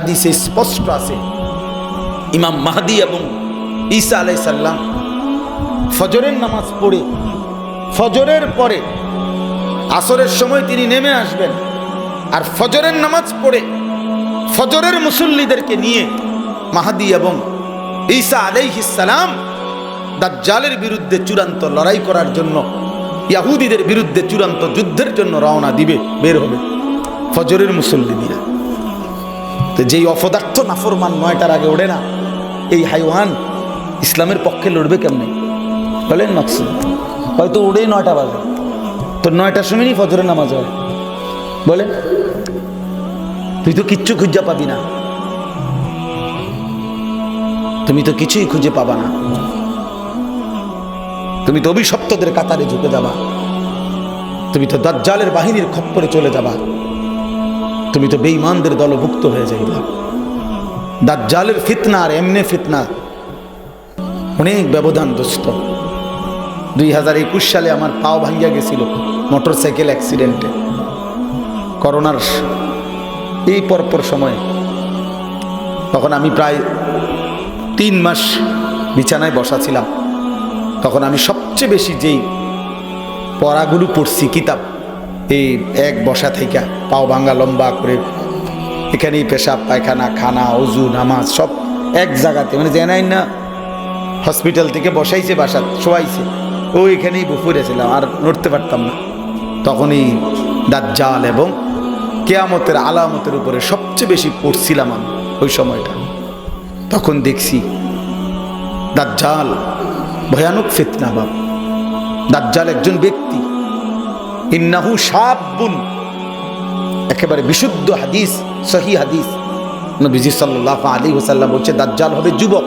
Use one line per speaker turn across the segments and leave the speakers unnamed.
হাদিসে স্পষ্ট আছে। ইমাম মাহাদি এবং ঈসা আলাই সাল্লাম ফজরের নামাজ পড়ে, ফজরের পরে আসরের সময় তিনি নেমে আসবেন আর ফজরের নামাজ পড়ে ফজরের মুসল্লিদেরকে নিয়ে মাহাদি এবং ঈসা আলাইহিসালাম দাজ্জালের বিরুদ্ধে চূড়ান্ত লড়াই করার জন্য, ইয়াহুদিদের বিরুদ্ধে চূড়ান্ত যুদ্ধের জন্য রওনা দিবে, বের হবে ফজরের মুসল্লি দিয়ে তো যেই অপদার্থ নাফরমান নয়টার আগে ওঠে না, এই হাইওয়ান ইসলামের পক্ষে লড়বে কেমনে? বলেন মাকসুদ, হয়তো ওড়েই নয়টা বাজে। তো নয়টার সময়ই ফজরের নামাজ হয়? বলে তুই তো কিচ্ছু খুঁজা পাবি না। তুমি তো কিছুই খুঁজে পাবা না। তুমি তো অভিশপ্তদের কাতারে ঝুঁকে যাবা। তুমি তো দাজ্জালের বাহিনীর খপ্পরে চলে যাবা। তুমি তো বেঈমানদের দলভুক্ত হয়ে যাইবা। দাজ্জালের ফিতনা আর এমনি ফিতনা। অনেক ব্যবধান দোস্ত। দুই হাজার একুশ সালে আমার পাও ভাঙ্গিয়া গেছিল মোটর সাইকেল অ্যাক্সিডেন্টে। করোনার এই পরপর সময়ে। তখন আমি প্রায় তিন মাস বিছানায় বসা ছিলাম। তখন আমি সবচেয়ে বেশি যেই পড়াগুলো পড়ছি, কিতাব এই এক বসা থেকে পাও ভাঙ্গা লম্বা করে। এখানেই পেশাব, পায়খানা, খানা অজু নামাজ, সব এক জায়গাতে। মানে জানাই না, হসপিটাল থেকে বসাইছে বাসা শোয়াইছে। ও এখানেই পড়েছিলাম আর নড়তে পারতাম না। তখনই দাজ্জাল এবং কেয়ামতের আলামতের উপরে সবচেয়ে বেশি পড়ছিলাম আমি ওই সময়টা। তখন দেখছি দাজ্জাল, ভয়ানক ফিতনা বাপ। দাজ্জাল একজন ব্যক্তি ইন্নাহু সাবুন একেবারে বিশুদ্ধ হাদিস, সহি হাদিস। নবীজি সাল্লাহ আলী ওসাল্লাম বলছে, দাজ্জাল হবে যুবক।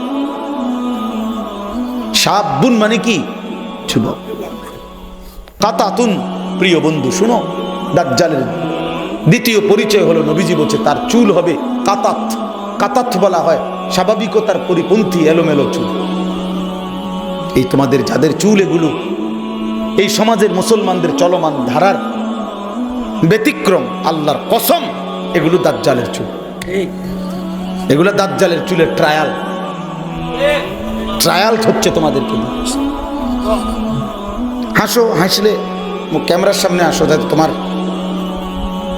সাবুন মানে কি? যুবক। কাতাতুন, প্রিয় বন্ধু, শুনো। দাজ্জালের দ্বিতীয় পরিচয় হলো, নবীজি বলছে, তার চুল হবে কাতাত। কাতাত বলা হয়, স্বাভাবিকতার পরিপন্থী এলোমেলো চুল। এই তোমাদের যাদের চুল এগুলো এই সমাজের মুসলমানদের চলমান ধারার ব্যতিক্রম, আল্লাহর কসম, এগুলো দাজ্জালের চুল। এগুলো দাজ্জালের চুলের ট্রায়াল ট্রায়াল হচ্ছে তোমাদেরকে। হাসো, হাসলে ক্যামেরার সামনে আসো, যাতে তোমার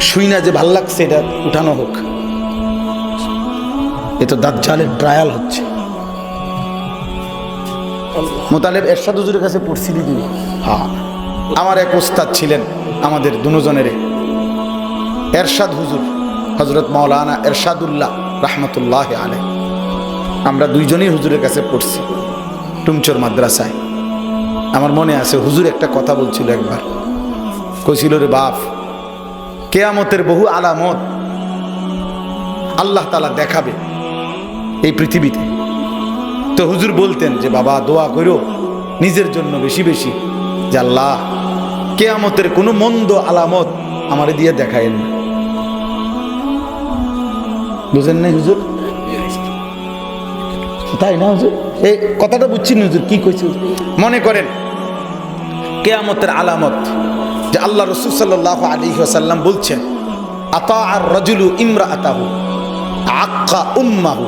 শুই না যে ভালো লাগছে এটা, উঠানো হোক। এ তো দাজ্জালের ট্রায়াল হচ্ছে। মোতালেব এরশাদ হুজুরের কাছে পড়ছিলি তুই হ্যাঁ আমার এক ওস্তাদ ছিলেন আমাদের দুজনের এরশাদ হুজুর হজরত মাওলানা এরশাদুল্লাহ রহমতুল্লাহ আলে আমরা দুইজনেই হুজুরের কাছে পড়ছি টুমচোর মাদ্রাসায়। আমার মনে আছে, হুজুর একটা কথা বলছিল একবার। কইছিল, রে বাপ, কেয়ামতের বহু আলামত আল্লাহ তালা দেখাবে এই পৃথিবীতে। তো হুজুর বলতেন যে, বাবা, দোয়া করো, নিজের জন্য বেশি বেশি। যে, আল্লাহ, কেয়ামতের কোনো মন্দ আলামত আমারে দিয়ে দেখায়েন না। বুঝেন নাই হুজুর? তাই না হুজুর? এই কথাটা বুঝছি না হুজুর? কি কইছে মনে করেন, কেয়ামতের আলামত যে আল্লাহ রসুল সাল্লাহ আলী সাল্লাম বলছেন আতা আর রজুলু ইমরা আতাহু আক্কা উম্মাহু।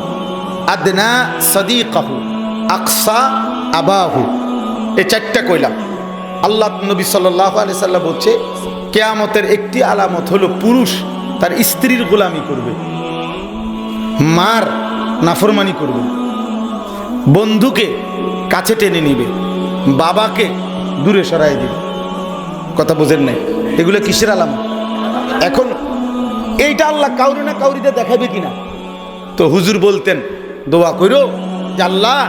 আদনা সদিকাহু, আকসা আবাহু। এ চারটা কইলাম। আল্লাহ নবী সাল্লাহ আলি সাল্লাম বলছে, কেয়ামতের একটি আলামত হলো পুরুষ তার স্ত্রীর গোলামি করবে, মার নাফরমানি করবে, বন্ধুকে কাছে টেনে নিবে, বাবাকে দূরে সরাই দিবে। কথা বোঝেন নাই? এগুলো কিসের আলামত? এখন এইটা আল্লাহ কাউরি না কাউরিতে দেখাবে কিনা? তো হুজুর বলতেন দোয়া করো আল্লাহ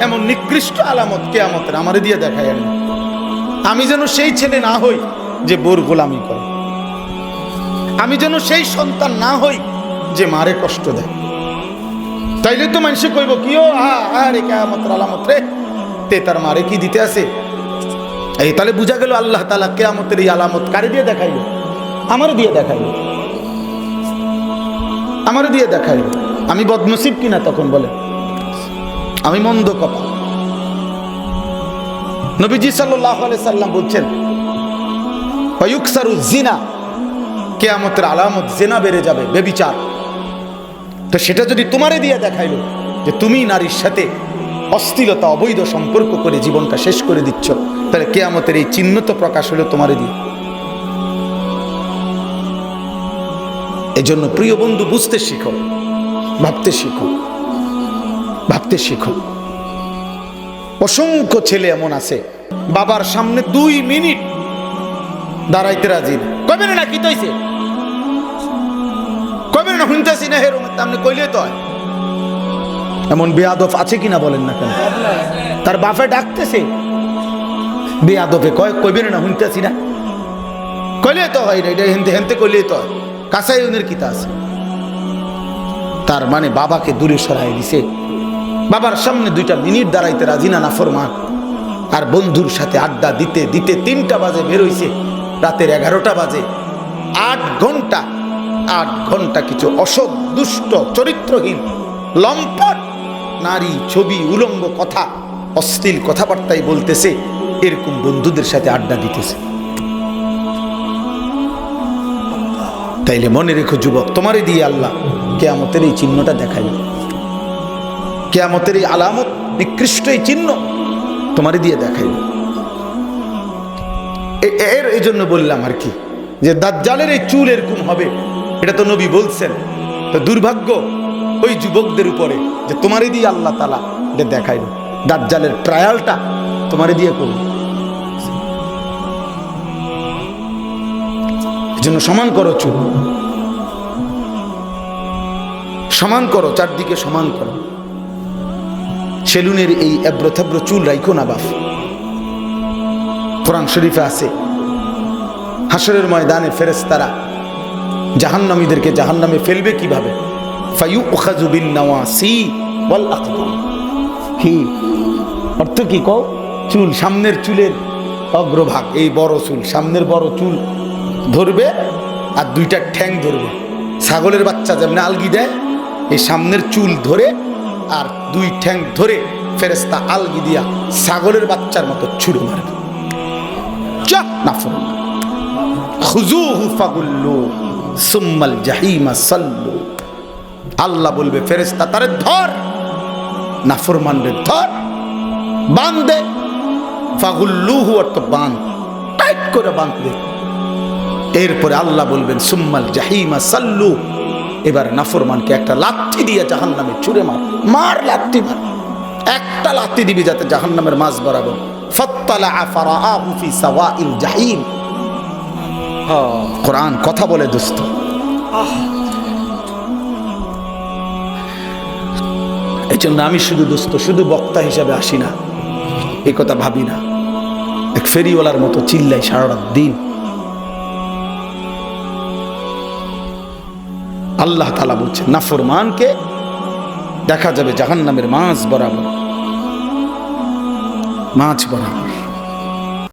এমন নিকৃষ্ট আলামত কেয়ামতের আমারে দিয়ে দেখায় আমি আমি যেন সেই ছেলে না হই যে বোর গোলামি করে। আমি যেন সেই সন্তান না হই যে মারে কষ্ট দেয়। তাইলে তো মানুষে কইব কি ও আরে কেয়ামতের আলামত রে। তে তার মারে কি দিতে আছে? এই তাহলে বুঝা গেল আল্লাহ তালা কেয়ামতের এই আলামত কারে দিয়ে দেখাইল? আমারও দিয়ে দেখাইল। আমারও দিয়ে দেখাইল। আমি বদনসিব কিনা তখন বলে। আমি মন্দ কপা নবীজি সাল্লাহ সাল্লাম বলছেন জিনা কেয়ামতের আলামত জেনা বেড়ে যাবে, বেবিচার। তো সেটা যদি তোমারে দিয়ে দেখাইলো যে তুমি নারীর সাথে অস্থিরতা অবৈধ সম্পর্ক করে জীবনটা শেষ করে দিচ্ছ, তাহলে কেয়ামতের এই চিহ্ন তো প্রকাশ হলো তোমারে দিয়ে। এজন্য প্রিয় বন্ধু, বুঝতে শিখো ভাবতে শিখো। ভাবতে শিখো। অসংখ্য ছেলে এমন আছে, বাবার সামনে দুই মিনিট দাঁড়াইতে রাজি কবে না কি তৈছে কবে না শুনতেছি না হেরো আপনি কইলে তো। এমন বেয়াদব আছে কিনা বলেন না কেন? তার বাপে ডাকতেছে। বেয়াদবে কয়, কইবে না শুনতেছি না। কইলে তো হয় এটা হেনতে হেনতে কইলে তো হয়। উনের কিতা আছে। তার মানে বাবাকে দূরে সরাই দিছে। বাবার সামনে দুইটা মিনিট দাঁড়াইতে রাজি না নাফরমান আর বন্ধুর সাথে আড্ডা দিতে দিতে তিনটা বাজে বেরোইছে রাতের এগারোটা বাজে। আট ঘণ্টা আট ঘণ্টা কিছু অসৎ, দুষ্ট, চরিত্রহীন, লম্পট, নারী, ছবি, উলঙ্গ কথা, অশ্লীল কথাবার্তাই বলতেছে, এরকম বন্ধুদের সাথে আড্ডা দিতেছে। তাইলে মনে রেখো যুবক তোমারই দিয়ে আল্লাহ কেয়ামতের এই চিহ্নটা দেখাই কেয়ামতের এই আলামত, নিকৃষ্ট এই চিহ্ন তোমারই দিয়ে দেখাই এর এই জন্য বললাম আর কি, যে দাজ্জালের এই চুল এরকম হবে, এটা তো নবী বলছেন। তো দুর্ভাগ্য ওই যুবকদের উপরে, যে তোমারই দিয়ে আল্লাহ তালা এটা দেখাইল দাজ্জালের ট্রায়ালটা তোমারই দিয়ে করল জন্য সমান করো চুল। সমান করো, চারদিকে সমান করো। সেলুনের এই এব্রথেব্র চুল রাইখো না বাপ কোরআন শরীফে আছে হাসরের ময়দানে ফেরেস্তারা জাহান্নামীদেরকে জাহান্নামে ফেলবে কীভাবে? ফাইউ উখাজু বিন নাওয়াসি আকদাম কি অর্থ কি কও? চুল, সামনের চুলের অগ্রভাগ, এই বড় চুল, সামনের বড় চুল ধরবে আর দুইটা ঠ্যাং ধরবে। ছাগলের বাচ্চা যেমন আলগি দেয় এই সামনের চুল ধরে আর দুই ঠ্যাং ধরে ফেরেস্তা আলগি দিয়া ছাগলের বাচ্চার মতো ছুড়ে মারবে চাহ না সুম্মাল জাহিমা সাল্লু। আল্লাহ বলবে ফেরেস্তা তারে ধর। নাফরমান রে, ধর। বাঁধে ফাগুল্লুহু অর্থ বাঁধ। টাইট করে বাঁধবে এরপরে আল্লাহ বলবেন, সুম্মাল জাহিমা সাল্লু এবার নাফরমানকে একটা লাথি দিয়ে জাহান নামে ছুড়ে মার। মার লাথি মার। একটা লাথি দিবি যাতে জাহান নামের মাছ বরাবর। ফত্তালা আফারা আহুফি সাওয়াইল জাহিম। কোরআন কথা বলে দোস্ত। এই জন্য আমি শুধু দোস্ত শুধু বক্তা হিসাবে আসি না। এই কথা ভাবি না। এক ফেরিওয়ালার মতো চিল্লাই সারা দিন। আল্লাহ তালা বলছেন নাফরমানকে দেখা যাবে জাহান্নামের মাছ বরাবর। মাছ বরাবর।